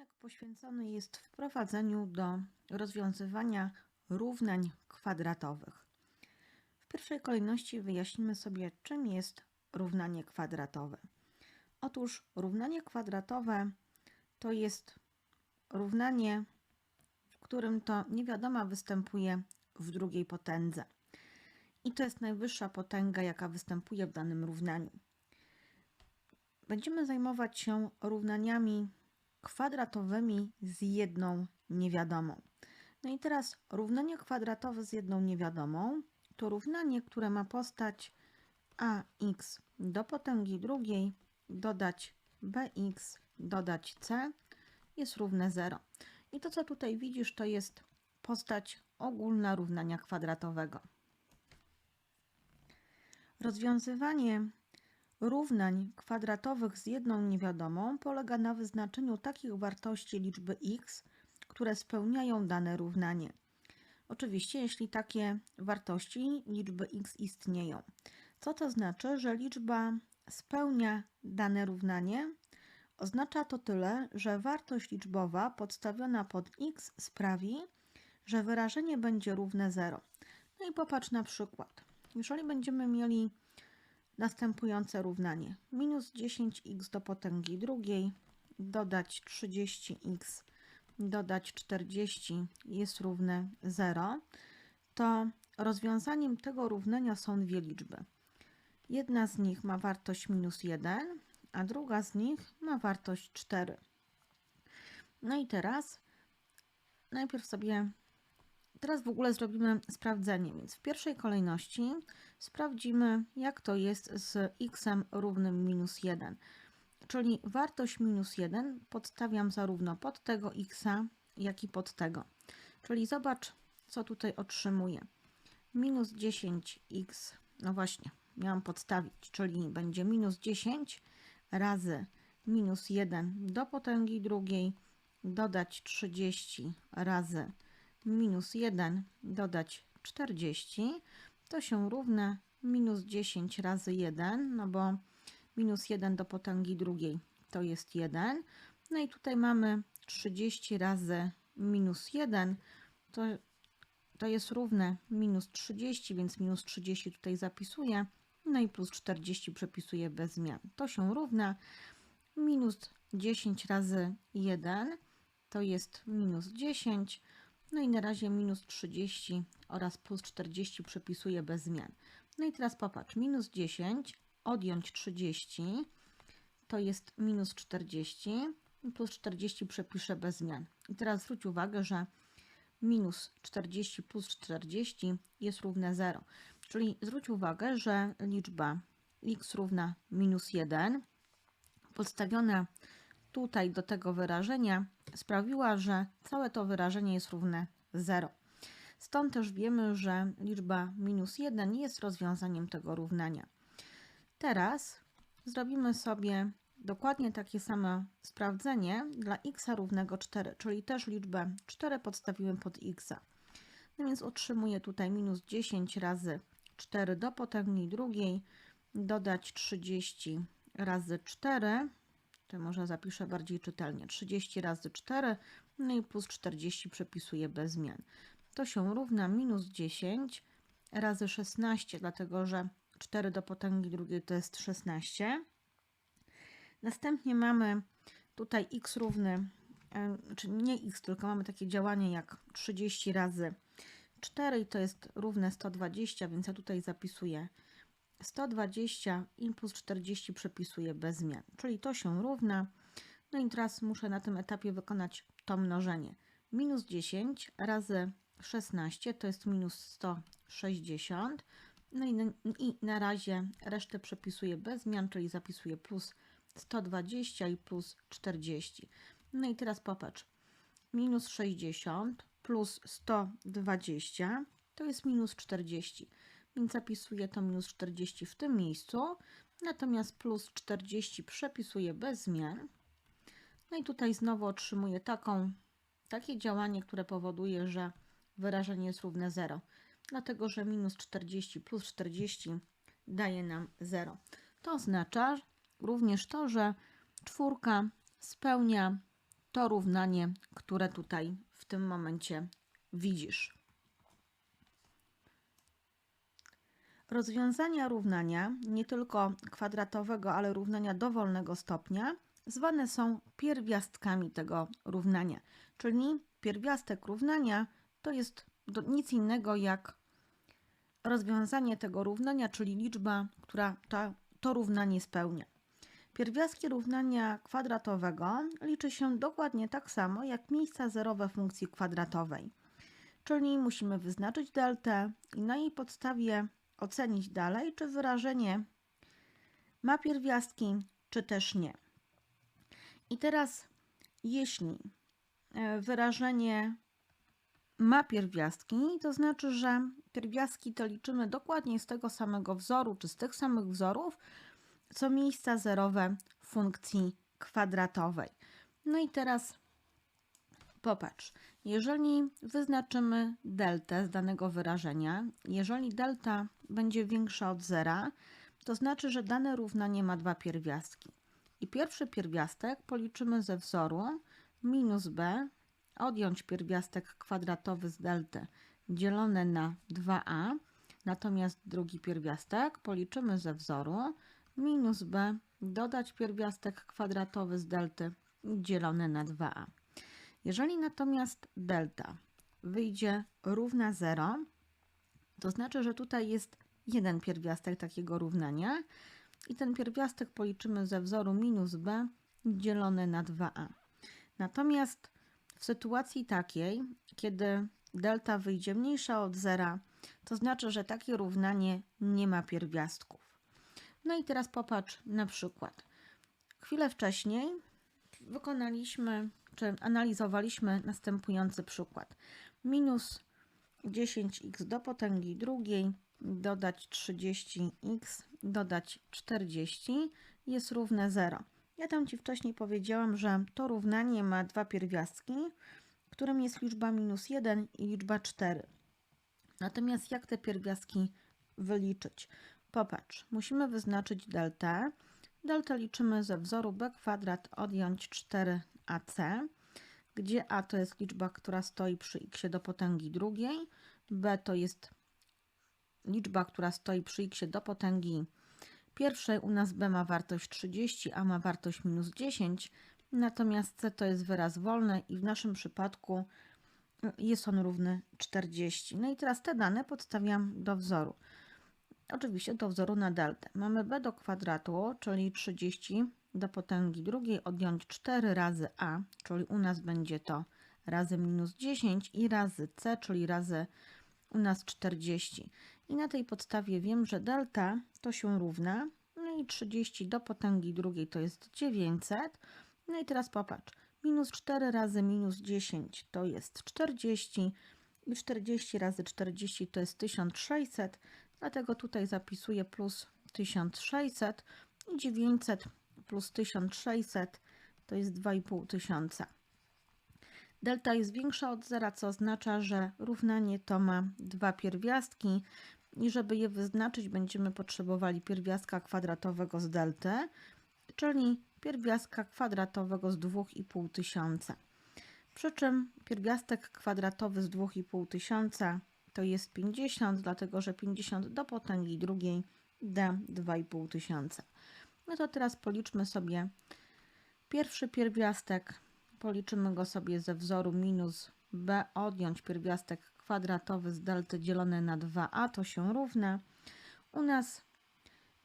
Odcinek poświęcony jest wprowadzeniu do rozwiązywania równań kwadratowych. W pierwszej kolejności wyjaśnimy sobie, czym jest równanie kwadratowe. Otóż równanie kwadratowe to jest równanie, w którym to niewiadoma występuje w drugiej potędze. I to jest najwyższa potęga, jaka występuje w danym równaniu. Będziemy zajmować się równaniami kwadratowymi z jedną niewiadomą. No i teraz równanie kwadratowe z jedną niewiadomą to równanie, które ma postać ax do potęgi drugiej dodać bx dodać c jest równe 0. I to, co tutaj widzisz, to jest postać ogólna równania kwadratowego. Rozwiązywanie równań kwadratowych z jedną niewiadomą polega na wyznaczeniu takich wartości liczby x, które spełniają dane równanie. Oczywiście, jeśli takie wartości liczby x istnieją. Co to znaczy, że liczba spełnia dane równanie? Oznacza to tyle, że wartość liczbowa podstawiona pod x sprawi, że wyrażenie będzie równe 0. No i popatrz na przykład. Jeżeli będziemy mieli następujące równanie. Minus 10x do potęgi drugiej dodać 30x dodać 40 jest równe 0, to rozwiązaniem tego równania są dwie liczby. Jedna z nich ma wartość minus 1, a druga z nich ma wartość 4. No i teraz najpierw sobie Teraz w ogóle zrobimy sprawdzenie, więc w pierwszej kolejności sprawdzimy, jak to jest z x równym minus 1. Czyli wartość minus 1 podstawiam zarówno pod tego x, jak i pod tego. Czyli zobacz, co tutaj otrzymuję. Minus 10x, no właśnie, miałam podstawić, czyli będzie minus 10 razy minus 1 do potęgi drugiej, dodać 30 razy minus 1 dodać 40, to się równa minus 10 razy 1, no bo minus 1 do potęgi drugiej to jest 1. No i tutaj mamy 30 razy minus 1, to, to jest równe minus 30, więc minus 30 tutaj zapisuję. No i plus 40 przepisuję bez zmian. To się równa minus 10 razy 1, to jest minus 10, no i na razie minus 30 oraz plus 40 przepisuję bez zmian. No i teraz popatrz, minus 10 odjąć 30 to jest minus 40, plus 40 przepiszę bez zmian. I teraz zwróć uwagę, że minus 40 plus 40 jest równe 0. Czyli zwróć uwagę, że liczba x równa minus 1 podstawiona tutaj do tego wyrażenia sprawiła, że całe to wyrażenie jest równe 0. Stąd też wiemy, że liczba minus 1 jest rozwiązaniem tego równania. Teraz zrobimy sobie dokładnie takie samo sprawdzenie dla x równego 4, czyli też liczbę 4 podstawiłem pod x. No więc otrzymuję tutaj minus 10 razy 4 do potęgi drugiej, dodać 30 razy 4, to może zapiszę bardziej czytelnie, 30 razy 4, no i plus 40 przepisuję bez zmian. To się równa minus 10 razy 16, dlatego że 4 do potęgi drugiej to jest 16. Następnie mamy tutaj x równy, e, czy nie x, tylko mamy takie działanie jak 30 razy 4 i to jest równe 120, więc ja tutaj zapisuję 120 i plus 40 przepisuję bez zmian, czyli to się równa. No i teraz muszę na tym etapie wykonać to mnożenie. Minus 10 razy 16 to jest minus 160. No i, i na razie resztę przepisuję bez zmian, czyli zapisuję plus 120 i plus 40. No i teraz popatrz. Minus 60 plus 120 to jest minus 40 więc zapisuję to minus 40 w tym miejscu, natomiast plus 40 przepisuję bez zmian. No i tutaj znowu otrzymuję taką, takie działanie, które powoduje, że wyrażenie jest równe 0, dlatego że minus 40 plus 40 daje nam 0. To oznacza również to, że czwórka spełnia to równanie, które tutaj w tym momencie widzisz. Rozwiązania równania, nie tylko kwadratowego, ale równania dowolnego stopnia, zwane są pierwiastkami tego równania. Czyli pierwiastek równania to jest nic innego jak rozwiązanie tego równania, czyli liczba, która to, to równanie spełnia. Pierwiastki równania kwadratowego liczy się dokładnie tak samo jak miejsca zerowe funkcji kwadratowej. Czyli musimy wyznaczyć deltę i na jej podstawie ocenić dalej, czy wyrażenie ma pierwiastki, czy też nie. I teraz, jeśli e, wyrażenie ma pierwiastki, to znaczy, że pierwiastki to liczymy dokładnie z tego samego wzoru, czy z tych samych wzorów, co miejsca zerowe funkcji kwadratowej. No i teraz popatrz, jeżeli wyznaczymy deltę z danego wyrażenia, jeżeli delta będzie większa od zera, to znaczy, że dane równanie ma dwa pierwiastki. I pierwszy pierwiastek policzymy ze wzoru minus b, odjąć pierwiastek kwadratowy z delty dzielone na 2a, natomiast drugi pierwiastek policzymy ze wzoru minus b, dodać pierwiastek kwadratowy z delty dzielone na 2a. Jeżeli natomiast delta wyjdzie równa 0, to znaczy, że tutaj jest jeden pierwiastek takiego równania i ten pierwiastek policzymy ze wzoru minus b dzielone na 2a. Natomiast w sytuacji takiej, kiedy delta wyjdzie mniejsza od zera, to znaczy, że takie równanie nie ma pierwiastków. No i teraz popatrz na przykład. Chwilę wcześniej wykonaliśmy, analizowaliśmy następujący przykład. Minus 10x do potęgi drugiej dodać 30x dodać 40 jest równe 0. Ja tam Ci wcześniej powiedziałam, że to równanie ma dwa pierwiastki, którym jest liczba minus 1 i liczba 4. Natomiast jak te pierwiastki wyliczyć? Popatrz, musimy wyznaczyć deltę. Deltę liczymy ze wzoru b kwadrat odjąć 4ac, gdzie a to jest liczba, która stoi przy x do potęgi drugiej, b to jest liczba, która stoi przy x do potęgi pierwszej. U nas b ma wartość 30, a ma wartość minus 10, natomiast c to jest wyraz wolny i w naszym przypadku jest on równy 40. No i teraz te dane podstawiam do wzoru. Oczywiście do wzoru na deltę. Mamy b do kwadratu, czyli 30 do potęgi drugiej odjąć 4 razy a, czyli u nas będzie to razy minus 10 i razy c, czyli razy u nas 40. I na tej podstawie wiem, że delta to się równa, no i 30 do potęgi drugiej to jest 900. No i teraz popatrz, minus 4 razy minus 10 to jest 40 i 40 razy 40 to jest 1600, dlatego tutaj zapisuję plus 1600 i 900 plus 1600 to jest 2500. Delta jest większa od zera, co oznacza, że równanie to ma dwa pierwiastki i żeby je wyznaczyć będziemy potrzebowali pierwiastka kwadratowego z delty, czyli pierwiastka kwadratowego z 2500. Przy czym pierwiastek kwadratowy z 2500 to jest 50, dlatego że 50 do potęgi drugiej da 2500. No to teraz policzmy sobie pierwszy pierwiastek. Policzymy go sobie ze wzoru minus b odjąć pierwiastek kwadratowy z delty dzielone na 2a to się równa. U nas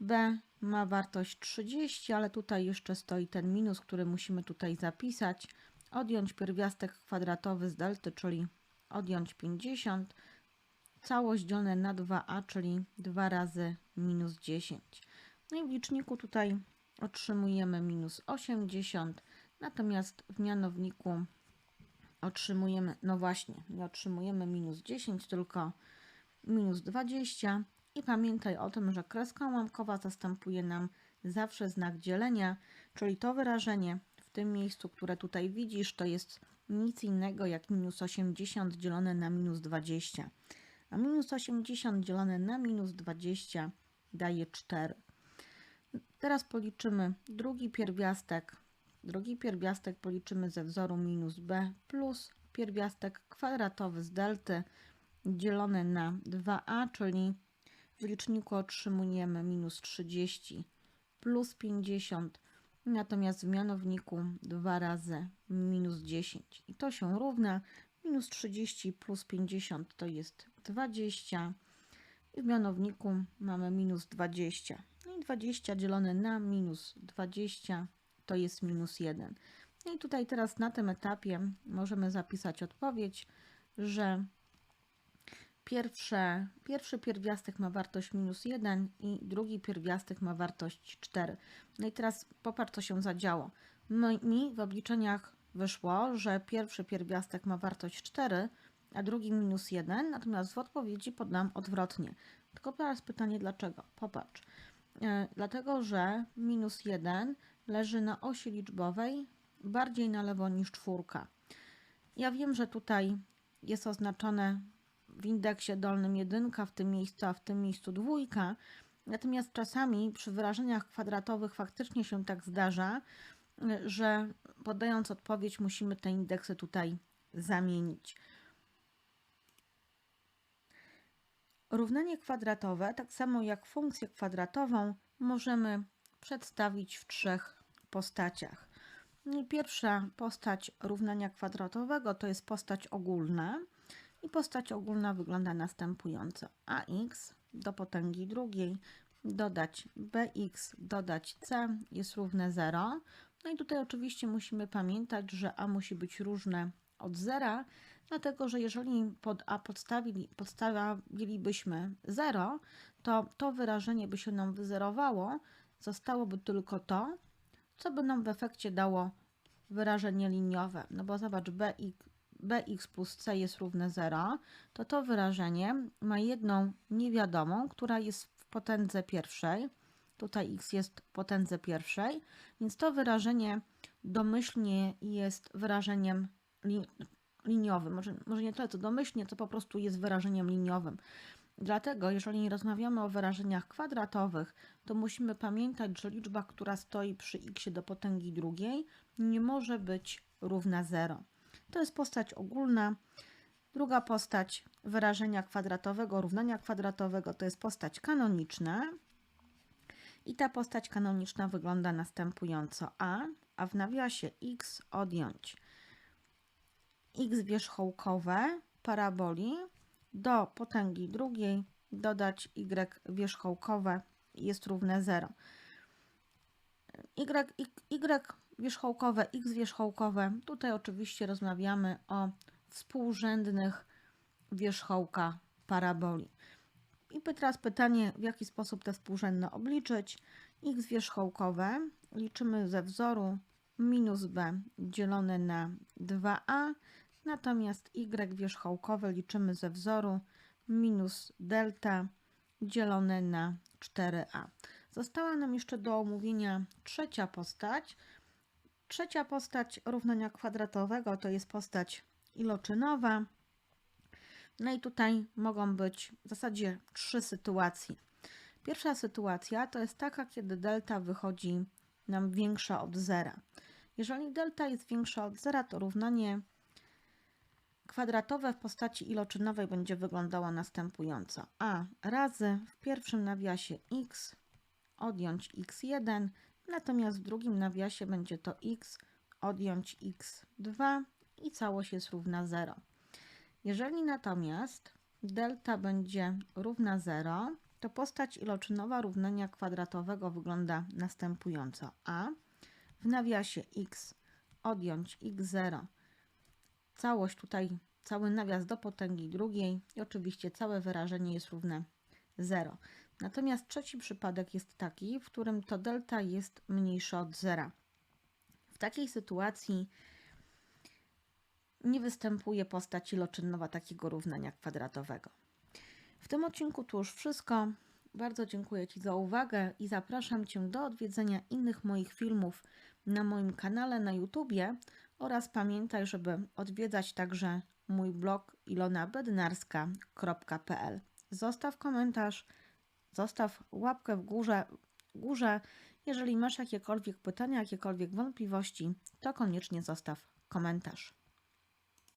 b ma wartość 30, ale tutaj jeszcze stoi ten minus, który musimy tutaj zapisać. Odjąć pierwiastek kwadratowy z delty, czyli odjąć 50 całość dzielone na 2a, czyli 2 razy minus 10. No i w liczniku tutaj otrzymujemy minus 80, natomiast w mianowniku otrzymujemy, no właśnie, nie otrzymujemy minus 10, tylko minus 20. I pamiętaj o tym, że kreska ułamkowa zastępuje nam zawsze znak dzielenia, czyli to wyrażenie w tym miejscu, które tutaj widzisz, to jest nic innego jak minus 80 dzielone na minus 20 a minus 80 dzielone na minus 20 daje 4. Teraz policzymy drugi pierwiastek, drugi pierwiastek policzymy ze wzoru minus b plus pierwiastek kwadratowy z delty dzielony na 2a, czyli w liczniku otrzymujemy minus 30 plus 50, natomiast w mianowniku 2 razy minus 10. I to się równa. Minus 30 plus 50 to jest 20 i w mianowniku mamy minus 20. No i 20 dzielone na minus 20 to jest minus 1. No i tutaj teraz na tym etapie możemy zapisać odpowiedź, że pierwsze, pierwszy pierwiastek ma wartość minus 1 i drugi pierwiastek ma wartość 4. No i teraz popatrz, co się zadziało. My, mi w obliczeniach wyszło, że pierwszy pierwiastek ma wartość 4, a drugi minus 1, natomiast w odpowiedzi podam odwrotnie. Tylko teraz pytanie dlaczego? Popatrz. Yy, dlatego, że minus 1 leży na osi liczbowej bardziej na lewo niż czwórka. Ja wiem, że tutaj jest oznaczone w indeksie dolnym jedynka, w tym miejscu, a w tym miejscu dwójka. Natomiast czasami przy wyrażeniach kwadratowych faktycznie się tak zdarza, że podając odpowiedź musimy te indeksy tutaj zamienić. Równanie kwadratowe, tak samo jak funkcję kwadratową, możemy przedstawić w trzech postaciach. Pierwsza postać równania kwadratowego to jest postać ogólna. I postać ogólna wygląda następująco. ax do potęgi drugiej dodać bx dodać c jest równe 0. No i tutaj oczywiście musimy pamiętać, że a musi być różne od zera, dlatego że jeżeli pod a podstawili, podstawilibyśmy 0, to to wyrażenie by się nam wyzerowało, zostałoby tylko to, co by nam w efekcie dało wyrażenie liniowe. No bo zobacz, bx, bx plus c jest równe 0, to to wyrażenie ma jedną niewiadomą, która jest w potędze pierwszej. Tutaj x jest w potędze pierwszej, więc to wyrażenie domyślnie jest wyrażeniem li liniowym. Może, może nie tyle co domyślnie, to po prostu jest wyrażeniem liniowym. Dlatego, jeżeli rozmawiamy o wyrażeniach kwadratowych, to musimy pamiętać, że liczba, która stoi przy x do potęgi drugiej, nie może być równa 0. To jest postać ogólna. Druga postać wyrażenia kwadratowego, równania kwadratowego to jest postać kanoniczna. I ta postać kanoniczna wygląda następująco. A, a w nawiasie x odjąć x wierzchołkowe paraboli do potęgi drugiej dodać y wierzchołkowe jest równe 0. Y, y wierzchołkowe, x wierzchołkowe. Tutaj oczywiście rozmawiamy o współrzędnych wierzchołkach paraboli. I teraz pytanie, w jaki sposób te współrzędne obliczyć. x wierzchołkowe liczymy ze wzoru minus b dzielone na 2a, natomiast y wierzchołkowe liczymy ze wzoru minus delta dzielone na 4a. Została nam jeszcze do omówienia trzecia postać, Trzecia postać równania kwadratowego to jest postać iloczynowa. No i tutaj mogą być w zasadzie trzy sytuacje. Pierwsza sytuacja to jest taka, kiedy delta wychodzi nam większa od zera. Jeżeli delta jest większa od zera, to równanie kwadratowe w postaci iloczynowej będzie wyglądało następująco. A razy w pierwszym nawiasie x odjąć x1 Natomiast w drugim nawiasie będzie to x odjąć x2 i całość jest równa 0. Jeżeli natomiast delta będzie równa 0, to postać iloczynowa równania kwadratowego wygląda następująco. A w nawiasie x odjąć x0, całość tutaj, cały nawias do potęgi drugiej i oczywiście całe wyrażenie jest równe 0. Natomiast trzeci przypadek jest taki, w którym to delta jest mniejsze od zera. W takiej sytuacji nie występuje postać iloczynnowa takiego równania kwadratowego. W tym odcinku to już wszystko. Bardzo dziękuję Ci za uwagę i zapraszam Cię do odwiedzenia innych moich filmów na moim kanale na YouTubie oraz pamiętaj, żeby odwiedzać także mój blog ilonabednarska.pl. Zostaw komentarz Zostaw łapkę w górze, górze Jeżeli masz jakiekolwiek pytania, jakiekolwiek wątpliwości, to koniecznie zostaw komentarz.